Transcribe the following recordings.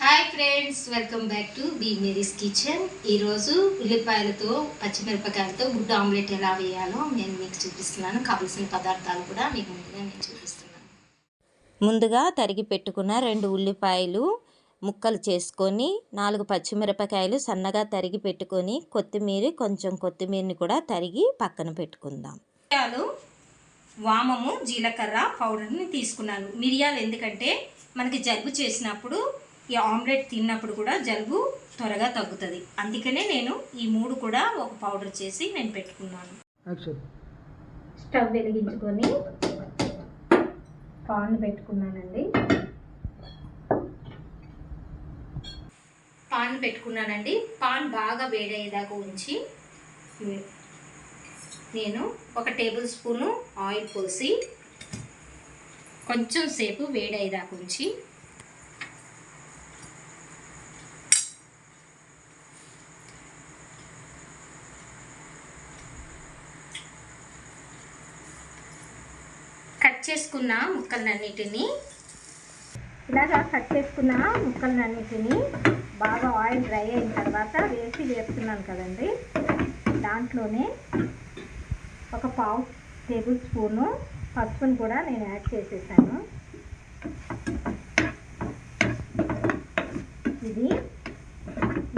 Hi friends welcome back to B Mary's kitchen ఈరోజు ఉల్లిపాయలతో పచ్చిమిరపకాయలతో గుడ్డు ఆమ్లెట్ ఎలా వేయాలో నేను మీకు చూపిస్తున్నాను. కావలసిన పదార్థాలు కూడా మీకు ముందుగా నేను చూపిస్తున్నాను. ముందుగా తరిగి పెట్టుకున్న రెండు ఉల్లిపాయలు ముక్కలు చేసుకొని నాలుగు పచ్చిమిరపకాయలు సన్నగా తరిగి పెట్టుకొని కొత్తిమీర కొంచెం కొత్తిమీరని కూడా తరిగి పక్కన పెట్టుకుందాం. మిరియాలు వామము జీలకర్ర పౌడర్ని తీసుకున్నాను. మిరియాలు ఎందుకంటే మనకి జలుబు చేసినప్పుడు ఈ ఆమ్లెట్ తిన్నప్పుడు కూడా జలుబు త్వరగా తగ్గుతుంది. అందుకనే నేను ఈ మూడు కూడా ఒక పౌడర్ చేసి నేను పెట్టుకున్నాను. స్టవ్ వెలిగించుకొని పాన్ పెట్టుకున్నానండి. పాన్ పెట్టుకున్నానండి. పాన్ బాగా వేడయ్యేదాకా ఉంచి నేను ఒక టేబుల్ స్పూను ఆయిల్ పోసి కొంచెం సేపు వేడయ్యేదాకా ఉంచి కట్ చేసుకున్న ముక్కలన్నిటినీ ఇలాగా కట్ చేసుకున్న ముక్కలన్నిటినీ బాగా ఆయిల్ డ్రై అయిన తర్వాత వేసి వేస్తున్నాను కదండి. దాంట్లోనే ఒక పావు టేబుల్ స్పూను పసుపును కూడా నేను యాడ్ చేసేసాను. ఇది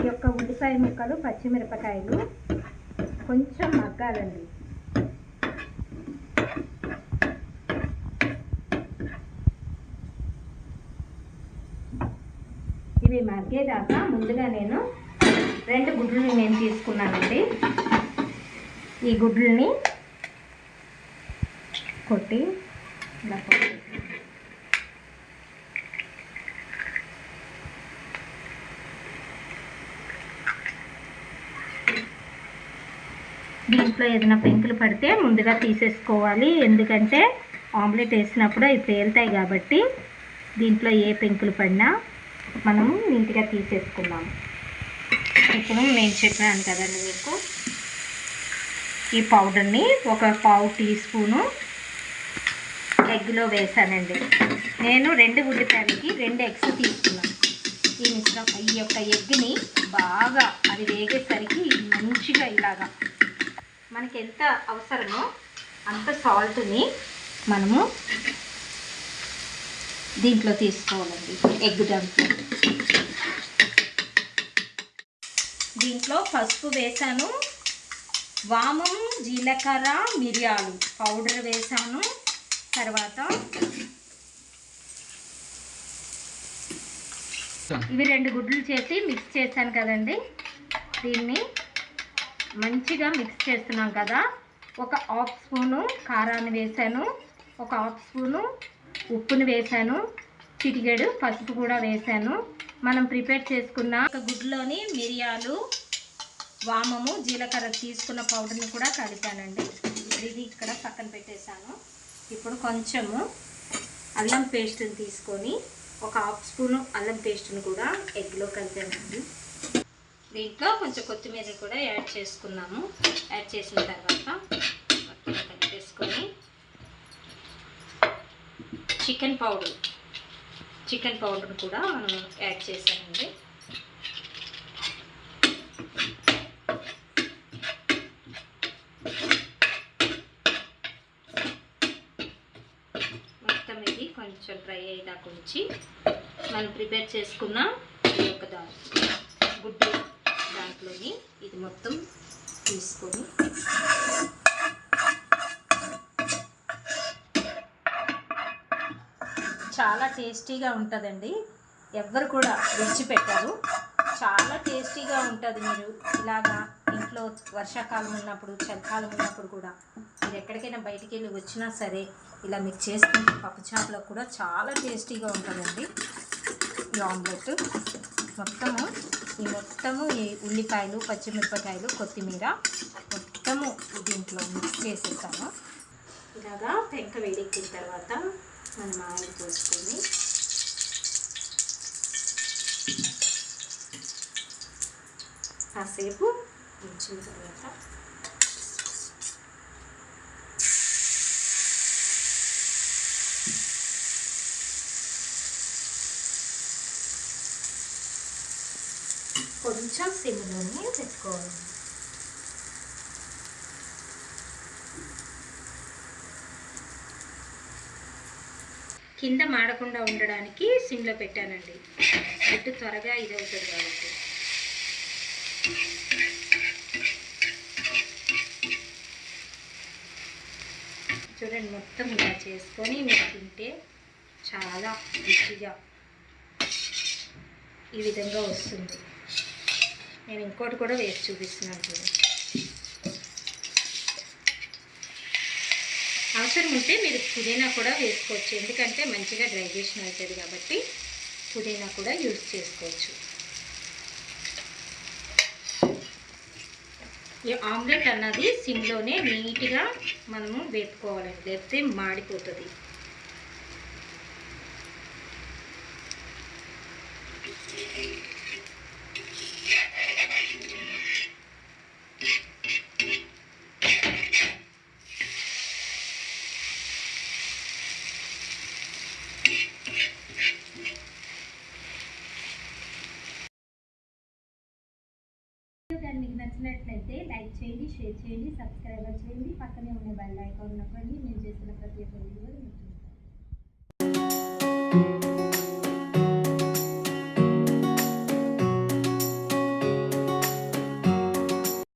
ఈ యొక్క ఉల్లిపాయ ముక్కలు పచ్చిమిరపకాయలు కొంచెం మగ్గాలండి. ఇవి మగ్గేదాకా ముందుగా నేను రెండు గుడ్లు నేను తీసుకున్నానండి. ఈ గుడ్లని కొట్టి ఇలా దీంట్లో ఏదైనా పెంకులు పడితే ముందుగా తీసేసుకోవాలి. ఎందుకంటే ఆమ్లెట్ వేసినప్పుడు అవి పేలుతాయి కాబట్టి దీంట్లో ఏ పెంకులు పడినా మనము నీట్గా తీసేసుకున్నాము ఇప్పుడు నేను చెప్పాను కదండి మీకు. ఈ పౌడర్ని ఒక పావు టీ స్పూను ఎగ్లో వేసానండి. నేను రెండు ఉల్లిపాయలకి రెండు ఎగ్స్ తీసుకున్నాను. ఈ మిశ్రమం ఈ యొక్క ఎగ్ని బాగా అది వేగేసరికి మంచిగా ఇలాగా మనకి ఎంత అవసరమో అంత సాల్ట్ని మనము దీంట్లో తీసుకోవాలండి. ఎగ్ దాంట్లో దీంట్లో పసుపు వేసాను. వామం జీలకర్ర మిరియాలు పౌడర్ వేసాను. తర్వాత ఇవి రెండు గుడ్లు చేసి మిక్స్ చేశాను కదండి. దీన్ని మంచిగా మిక్స్ చేస్తున్నాం కదా. ఒక హాఫ్ స్పూను కారాన్ని వేసాను. ఒక హాఫ్ స్పూను ఉప్పుని వేసాను చిటికెడు పసుపు కూడా వేసాను. మనం ప్రిపేర్ చేసుకున్న ఒక గుడ్లోని మిరియాలు వామము జీలకర్ర తీసుకున్న పౌడర్ని కూడా కలిపానండి. ఇది ఇక్కడ పక్కన పెట్టేశాను. ఇప్పుడు కొంచెము అల్లం పేస్ట్ని తీసుకొని ఒక హాఫ్ స్పూను అల్లం పేస్ట్ని కూడా ఎగ్లో కలిపానండి. దీంట్లో కొంచెం కొత్తిమీర కూడా యాడ్ చేసుకున్నాము. యాడ్ చేసిన తర్వాత మొత్తం కలిపేసుకొని చికెన్ పౌడర్. చికెన్ పౌడర్ కూడా మనం యాడ్ చేసామండి మొత్తం ఇది కొంచెం డ్రై అయ్యేదాకా ఉంచి మనం ప్రిపేర్ చేసుకున్న ఈ యొక్క దా గుడ్డు దాంట్లోని ఇది మొత్తం తీసుకొని చాలా టేస్టీగా ఉంటుందండి. ఎవ్వరు కూడా విడిచిపెట్టరు. చాలా టేస్టీగా ఉంటుంది మీరు ఇలాగా ఇంట్లో వర్షాకాలం ఉన్నప్పుడు చలికాలం ఉన్నప్పుడు కూడా మీరు ఎక్కడికైనా బయటికి వెళ్ళి వచ్చినా సరే ఇలా మీరు చేసుకుంటే పప్పు చేపలో కూడా చాలా టేస్టీగా ఉంటుందండి. ఈ ఆమ్లెట్ మొత్తము ఈ మొత్తము ఈ ఉల్లిపాయలు పచ్చిమిరపకాయలు కొత్తిమీర మొత్తము దీంట్లో మిక్స్ చేసేస్తాము ఇలాగా పెంక వేడెక్కిన తర్వాత మనం ఆయిల్ పోసుకొని కాసేపు ఉంచిన తర్వాత కొంచెం సిమ్లోనే పెట్టుకోవాలి. కింద మాడకుండా ఉండడానికి సిమ్లో పెట్టానండి. గుడ్డు త్వరగా ఇది అవుతుంది కాబట్టి. చూడండి మొత్తం ఇలా చేసుకొని మీరు తింటే చాలా రుచిగా ఈ విధంగా వస్తుంది. నేను ఇంకోటి కూడా వేసి చూపిస్తున్నాను చూడండి. అవసరం ఉంటే మీరు పుదీనా కూడా వేసుకోవచ్చు. ఎందుకంటే మంచిగా డైజెషన్ అవుతుంది కాబట్టి పుదీనా కూడా యూజ్ చేసుకోవచ్చు. ఈ ఆమ్లెట్ అన్నది సిమ్లోనే నీట్గా మనము వేపుకోవాలండి. లేకపోతే మాడిపోతుంది. షేర్ చేయండి సబ్స్క్రైబ్ చేయండి పక్కనే ఉన్న బెల్ ఐకాన్ నొక్కండి నేను చేసిన ప్రతి ఒక్క వీడియో మీకు చూపిస్తాను